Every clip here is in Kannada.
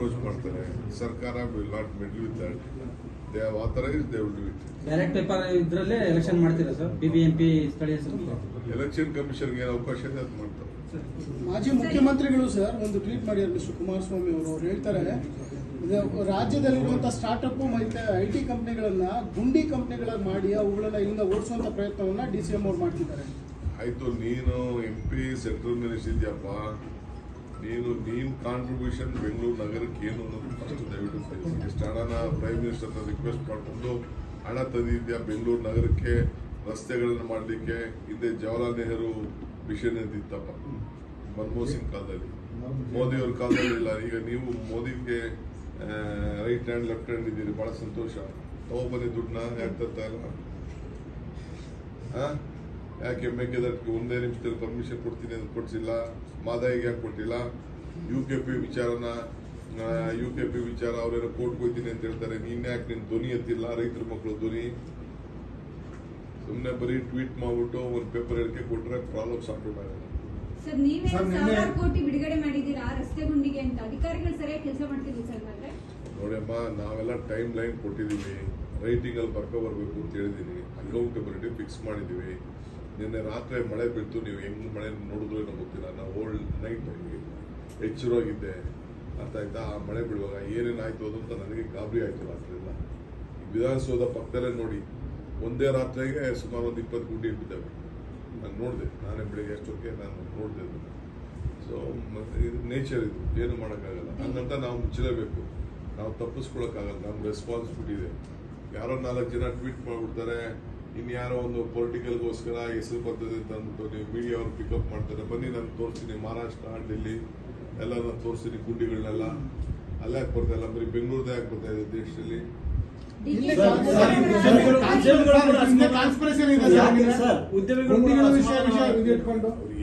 ಅಪ್ರೋಚ್ ಮಾಡ್ತಾರೆ. ಸರ್ಕಾರ will not meddle with that they have authorise they will do it direct paper ಇದರಲ್ಲೇ ಎಲೆಕ್ಷನ್ ಮಾಡ್ತೀರಾ ಸರ್ ಬಿಬಿಎಂಪಿ ಸ್ಥಳೀಯ ಸಂಸ್ಥೆ ಎಲೆಕ್ಷನ್ ಕಮಿಷನ್ಗೆ ಅವಕಾಶ ಇದೆ ಅದು ಮಾಡ್ತಾರೆ. ಮಾಜಿ ಮುಖ್ಯಮಂತ್ರಿಗಳು ಸರ್ ಒಂದು ಟ್ವೀಟ್ ಮಾಡಿದ್ರು ಮಿಸ್ಟರ್ ಕುಮಾರಸ್ವಾಮಿ ಅವರು. ಅವ್ರು ಹೇಳ್ತಾರೆ ರಾಜ್ಯದಲ್ಲಿರುವಂಥ ರಾಜ್ಯದಲ್ಲಿರುವಂತಹ ಸ್ಟಾರ್ಟ್ಅಪ್ ಮತ್ತೆ ಐ ಟಿ ಕಂಪ್ನಿಗಳನ್ನ ಗುಂಡಿ ಕಂಪ್ನಿಗಳಾಗಿ ಮಾಡಿ ಅವುಗಳನ್ನ ಇಲ್ಲಿಂದ ಓಡಿಸುವಂತ ಪ್ರಯತ್ನವನ್ನ ಡಿ ಸಿ ಎಂ ಅವ್ರು ಮಾಡ್ತಿದ್ದಾರೆ. ಆಯ್ತು ನೀನು ಎಂ ಪಿ ಸೆಂಟ್ರಲ್ ಮಿನಿಸ್ಟರ್ ಇದೆಯಪ್ಪ. ನೀನು ನೀನು ಕಾಂಟ್ರಿಬ್ಯೂಷನ್ ಬೆಂಗಳೂರು ನಗರಕ್ಕೆ ಏನು ಅನ್ನೋದು ಫಸ್ಟ್ ದಯವಿಟ್ಟು ತಿಳಿಸಿ ಎಷ್ಟು ಹಣನ ಪ್ರೈಮ್ ಮಿನಿಸ್ಟರ್ನ ರಿಕ್ವೆಸ್ಟ್ ಮಾಡಿಕೊಂಡು ಹಣ ತಂದಿದ್ಯಾ ಬೆಂಗಳೂರು ನಗರಕ್ಕೆ, ರಸ್ತೆಗಳನ್ನು ಮಾಡಲಿಕ್ಕೆ, ಹಿಂದೆ ಜವಾಹರ್ಲಾಲ್ ನೆಹರು ಮಿಷನ್ ಅಂತಿತ್ತಪ್ಪ ಮನಮೋಹನ್ ಸಿಂಗ್ ಕಾಲದಲ್ಲಿ. ಮೋದಿಯವ್ರ ಕಾಲದಲ್ಲಿ ಇಲ್ಲ. ಈಗ ನೀವು ಮೋದಿಗೆ ರೈಟ್ ಹ್ಯಾಂಡ್ ಲೆಫ್ಟ್ ಹ್ಯಾಂಡ್ ಇದ್ದೀರಿ. ಭಾಳ ಸಂತೋಷ. ತಗೊಬನ್ನಿ ದುಡ್ಡನ್ನ. ಯಾಕೆ ತರ್ತಾ ಇಲ್ಲ? ಆ? ಯಾಕೆ ಮೇಕೆದಾಟಿಗೆ ಒಂದೇ ನಿಮಿಷದಲ್ಲಿ ಪರ್ಮಿಷನ್ ಕೊಡ್ತೀನಿ ಅಂತ ಕೊಡಿಸಿಲ್ಲ? ಮಾದಾಯಿಗೆ ಯಾಕೆ ಕೊಟ್ಟಿಲ್ಲ? ಯು ಕೆ ಪಿ ವಿಚಾರನ ಯು ಕೆ ಪಿ ವಿಚಾರ ಅವರೇನೋ ಕೋರ್ಟ್ ಹೋಗ್ತೀನಿ ಅಂತ ಹೇಳ್ತಾರೆ. ನೀನ್ ಯಾಕೆ ನಿನ್ನ ಧ್ವನಿ ಎತ್ತಿಲ್ಲ? ರೈತರ ಮಕ್ಕಳು ಧ್ವನಿ. ಸುಮ್ಮನೆ ಬರೀ ಟ್ವೀಟ್ ಮಾಡ್ಬಿಟ್ಟು ಒಂದು ಪೇಪರ್ ಹೇಳಿಕೆ ಕೊಟ್ಟರೆ ಪ್ರಾಬ್ಲಮ್ ಸಾಲ್ವ್ ಆಗಲ್ಲ ಸರ್ ನೀವೇ ಸರ್, ನಿನ್ನೆ- ಸಾವಿರಾರು ಕೋಟಿ ಬಿಡುಗಡೆ ಮಾಡಿದ್ದೀರಾ ರಸ್ತೆ ಗುಂಡಿಗೆ ಅಂತ? ಅಧಿಕಾರಿಗಳು ಸರಿಯಾಗಿ ಕೆಲಸ ಸರ್ ನೋಡಮ್ಮ ನಾವೆಲ್ಲ ಟೈಮ್ ಲೈನ್ ಕೊಟ್ಟಿದ್ದೀವಿ. ರೈಟಿಂಗ್ ಅಲ್ಲಿ ಬರ್ಕೊ ಬರ್ಬೇಕು ಅಂತ ಹೇಳಿದೀನಿ. ಅಕೌಂಟಬಿಲಿಟಿ ಫಿಕ್ಸ್ ಮಾಡಿದೀವಿ ನಿನ್ನೆ ರಾತ್ರಿ ಮಳೆ ಬಿತ್ತು ನೀವು ಹೆಂಗ್ ಮಳೆ ನೋಡಿದ್ರು ಏನೋ ಗೊತ್ತಿಲ್ಲ. ನಾವು ಓಲ್ಡ್ ನೈಟ್ ಎಚ್ಚರವಾಗಿದ್ದೆ ಅರ್ಥ ಆಯ್ತಾ, ಆ ಮಳೆ ಬಿಡುವಾಗ ಏನೇನಾಯ್ತು ಅದು ಅಂತ ನನಗೆ ಗಾಬರಿ ಆಯ್ತು ರಾತ್ರಿ ಎಲ್ಲ ವಿಧಾನಸೌಧ ಪಕ್ಕದಲ್ಲೇ ನೋಡಿ, ಒಂದೇ ರಾತ್ರಿಗೆ ಸುಮಾರು ಒಂದು ಇಪ್ಪತ್ತು ಗುಂಡಿ ಇಟ್ಟಿದ್ದಾವೆ. ನಾನು ನೋಡಿದೆ, ನಾನೇ ಬೆಳಿಗ್ಗೆ ಅಷ್ಟೊತ್ತಿಗೆ ನಾನು ನೋಡಿದೆ ಅದನ್ನು. ಸೊ ಇದು ನೇಚರ್ ಇದು, ಏನು ಮಾಡೋಕ್ಕಾಗಲ್ಲ. ಹಂಗಂತ ನಾವು ಮುಚ್ಚಲೇಬೇಕು. ನಾವು ತಪ್ಪಿಸ್ಕೊಳಕ್ಕಾಗಲ್ಲ ನಮ್ಮ ರೆಸ್ಪಾನ್ಸಿಬಿಲಿಟಿ ಇದೆ. ಯಾರೋ ನಾಲ್ಕು ಜನ ಟ್ವೀಟ್ ಮಾಡ್ಬಿಡ್ತಾರೆ ಇನ್ಯಾರೋ ಒಂದು ಪೊಲಿಟಿಕಲ್ಗೋಸ್ಕರ ಹೆಸರು ಬರ್ತದೆ ಅಂತ ಅಂದ್ಬಿಟ್ಟು ನೀವು ಮೀಡಿಯಾ ಅವ್ರು ಪಿಕಪ್ ಮಾಡ್ತಾರೆ. ಬನ್ನಿ ನಾನು ತೋರಿಸ್ತೀನಿ ಮಹಾರಾಷ್ಟ್ರ ಡೆಲ್ಲಿ ಎಲ್ಲ ನಾನು ತೋರಿಸ್ತೀನಿ ಗುಂಡಿಗಳನ್ನೆಲ್ಲ. ಅಲ್ಲೇ ಯಾಕೆ ಬರ್ತಾ ಇಲ್ಲ ಬರೀ ಬೆಂಗಳೂರದೇ ಯಾಕೆ ಬರ್ತಾ ಇದೆ ದೇಶದಲ್ಲಿ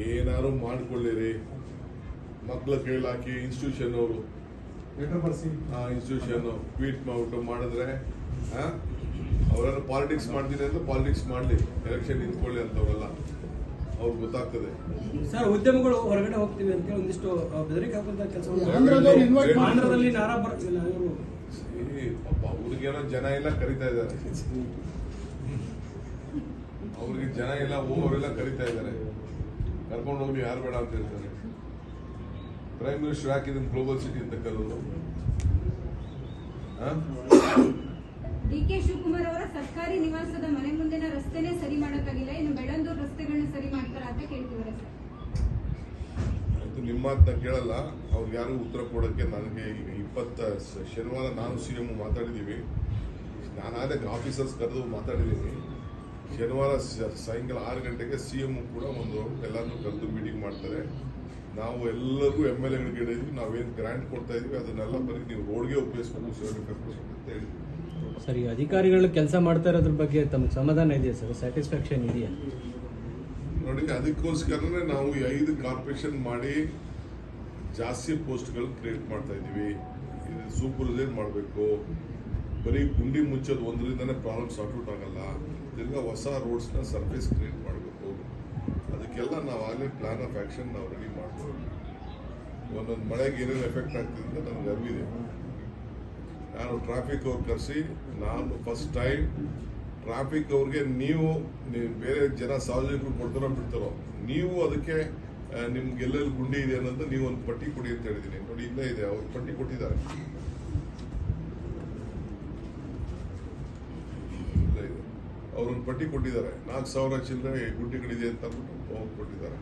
ಏನಾರು ಮಾಡ್ಕೊಳ್ಳಿರಿ. ಮಕ್ಕಳ ಕೇಳಾಕಿ ಇನ್ಸ್ಟಿಟ್ಯೂಷನ್ ಅವರು. ಆ ಇನ್ಸ್ಟಿಟ್ಯೂಷನ್ ಟ್ವೀಟ್ ಮಾಡ್ಬಿಟ್ಟು ಮಾಡಿದ್ರೆ ಅವರೆಲ್ಲ ಪಾಲಿಟಿಕ್ಸ್ ಮಾಡ್ತೀನಿ ಅಂದ್ರೆ ಪಾಲಿಟಿಕ್ಸ್ ಮಾಡಲಿ ಎಲೆಕ್ಷನ್ ನಿಂತ್ಕೊಳ್ಳಿ ಅಂತವಲ್ಲ ಅವ್ರಿಗೆ ಗೊತ್ತಾಗ್ತದೆ. ಸರ್ ಉದ್ಯಮಗಳು ಹೊರಗಡೆ ಹೋಗ್ತೀವಿ ಅಂತ ಹೇಳಿ ಒಂದಿಷ್ಟು ಬೆದರಿಕೆ ಹಾಕುವಂತ ಕೆಲಸ ಆಂಧ್ರದಲ್ಲಿ ನಾರಾ ಬರ್ತಿಲ್ಲ ಇವರು ಏ, ಪಾಪ ಅವ್ರಿಗೇನೋ ಜನ ಎಲ್ಲ ಕರಿತಾ ಇದ್ದಾರೆ. ಅವ್ರಿಗೆ ಜನ ಇಲ್ಲ ಹೋಗೋರೆಲ್ಲ ಕರಿತಾ ಇದ್ದಾರೆ. ಕರ್ಕೊಂಡು ಹೋಗಿ ಯಾರು ಬೇಡ ಅಂತ ಹೇಳ್ತಾರೆ. ಪ್ರೈಮ್ ಮಿನಿಸ್ಟರ್ ಹಾಕಿದ್ ಗ್ಲೋಬಲ್ ಸಿಟಿ ಅಂತ ಕರೆದ್ರು? ಡಿ ಕೆ ಶಿವಕುಮಾರ್ ಅವರ ಸರ್ಕಾರಿ ನಿವಾಸದ ಮನೆ ಮುಂದಿನ ರಸ್ತೆನೇ ಸರಿ ಮಾಡೋಕ್ಕಾಗಿಲ್ಲ. ಇನ್ನು ಬೆಳಂದೂರು ರಸ್ತೆಗಳನ್ನ ಸರಿ ಮಾಡ್ತಾರ ಅಂತ ಕೇಳ್ತಿದ್ದಾರೆ ಸರ್. ನಿಮ್ಮ ಮಾತನ್ನ ಕೇಳಲ್ಲ. ಅವ್ರಿಗೆ ಯಾರು ಉತ್ತರ ಕೊಡೋಕ್ಕೆ ನನಗೆ ಇಪ್ಪತ್ತ ಶನಿವಾರ ನಾನು ಸಿ ಎಂ ಮಾತಾಡಿದ್ದೀವಿ. ನಾನಾದ ಆಫೀಸರ್ಸ್ ಕರೆದು ಮಾತಾಡಿದ್ದೀನಿ. ಶನಿವಾರ ಸಾಯಂಕಾಲ ಆರು ಗಂಟೆಗೆ ಸಿ ಎಂ ಕೂಡ ಒಂದು ಎಲ್ಲರನ್ನೂ ಕರೆದು ಮೀಟಿಂಗ್ ಮಾಡ್ತಾರೆ. ನಾವು ಎಲ್ಲರಿಗೂ ಎಂ ಎಲ್ ಎಗಳಿಗೆ ಹೇಳಿದ್ವಿ. ನಾವೇನು ಗ್ರ್ಯಾಂಟ್ ಕೊಡ್ತಾ ಇದೀವಿ. ಅದನ್ನೆಲ್ಲ ಬರೀ ನೀವು ರೋಡ್ಗೆ ಉಪಯೋಗಿಸ್ಕೊಂಡು ಸೇವೆ ಅಂತ ಹೇಳಿದ್ವಿ. ಸರ್, ಅಧಿಕಾರಿಗಳು ಕೆಲಸ ಮಾಡ್ತಾ ಇರೋದ್ರ ಬಗ್ಗೆ ತಮಗೆ ಸಮಾಧಾನ ಇದೆಯಾ ಸರ್? ಸ್ಯಾಟಿಸ್ಫ್ಯಾಕ್ಷನ್ ಇದೆಯಾ? ನೋಡಿ, ಅದಕ್ಕೋಸ್ಕರನೇ ನಾವು ಐದು ಕಾರ್ಪೊರೇಷನ್ ಮಾಡಿ ಜಾಸ್ತಿ ಪೋಸ್ಟ್ಗಳು ಕ್ರಿಯೇಟ್ ಮಾಡ್ತಾ ಇದ್ದೀವಿ. ಇದು ಸೂಪರ್ವೈಸರ್ ಮಾಡಬೇಕು. ಬರೀ ಗುಂಡಿ ಮುಚ್ಚೋದು ಒಂದರಿಂದನೇ ಪ್ರಾಬ್ಲಮ್ ಸಾರ್ಟ್ ಔಟ್ ಆಗಲ್ಲ. ಹೊಸ ರೋಡ್ಸ್ನ ಸರ್ಫೇಸ್ ಕ್ರಿಯೇಟ್ ಮಾಡಬೇಕು. ಅದಕ್ಕೆಲ್ಲ ನಾವು ಆಗಲೇ ಪ್ಲಾನ್ ಆಫ್ ಆ್ಯಕ್ಷನ್ ನಾವು ರೆಡಿ ಮಾಡ್ತೀವಿ. ಒಂದೊಂದು ಮಳೆಗೆ ಏನೇನು ಎಫೆಕ್ಟ್ ಆಗ್ತಿದೆ ನನಗೆ ಅರಿವಿದೆ. ನಾನು ಟ್ರಾಫಿಕ್ ಅವ್ರು ಕರೆಸಿ, ನಾನು ಫಸ್ಟ್ ಟೈಮ್ ಟ್ರಾಫಿಕ್ ಅವ್ರಿಗೆ ನೀವು ನೀವು ಬೇರೆ ಜನ ಸಾರ್ವಜನಿಕರು ಕೊಡ್ತಾರೋ ಬಿಡ್ತಾರೋ, ನೀವು ಅದಕ್ಕೆ ನಿಮ್ಗೆ ಎಲ್ಲೆಲ್ಲಿ ಗುಂಡಿ ಇದೆ ಅನ್ನೋದು ನೀವು ಒಂದು ಪಟ್ಟಿ ಕೊಡಿ ಅಂತ ಹೇಳಿದ್ದೀನಿ. ನೋಡಿ, ಇಲ್ಲೇ ಇದೆ, ಅವ್ರು ಪಟ್ಟಿ ಕೊಟ್ಟಿದ್ದಾರೆ. ಅವ್ರೊಂದು ಪಟ್ಟಿ ಕೊಟ್ಟಿದ್ದಾರೆ. ನಾಲ್ಕು ಸಾವಿರ ಚಿಲ್ಲರೆ ಗುಂಡಿಗಳಿದೆ ಅಂತ ಕೊಟ್ಟಿದ್ದಾರೆ.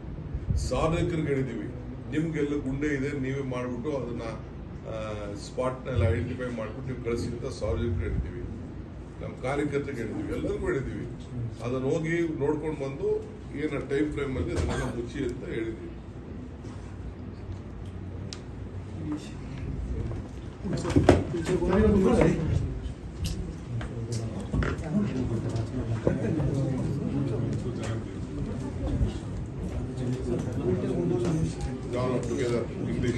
ಸಾರ್ವಜನಿಕರಿಗೆ ಹೇಳಿದ್ದೀವಿ, ನಿಮ್ಗೆಲ್ಲ ಗುಂಡೆ ಇದೆ, ನೀವೇ ಮಾಡಿಬಿಟ್ಟು ಅದನ್ನ ಸ್ಪಾಟ್ನೆಲ್ಲ ಐಡೆಂಟಿಫೈ ಮಾಡಿಬಿಟ್ಟು ನೀವು ಕಳಿಸಿ ಅಂತ ಸಾರ್ವಜನಿಕರು ಹೇಳ್ತೀವಿ ನಮ್ಮ ಕಾರ್ಯಕರ್ತರಿಗೆ ಹೇಳ್ತೀವಿ ಎಲ್ಲರಿಗೂ ಹೇಳಿದ್ದೀವಿ. ಅದನ್ನು ಹೋಗಿ ನೋಡ್ಕೊಂಡು ಬಂದು ಏನ ಟೈಮ್ ಫ್ರೇಮ್ ಅಲ್ಲಿ ಅದನ್ನೆಲ್ಲ ಮುಚ್ಚಿ ಅಂತ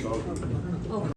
ಆಲ್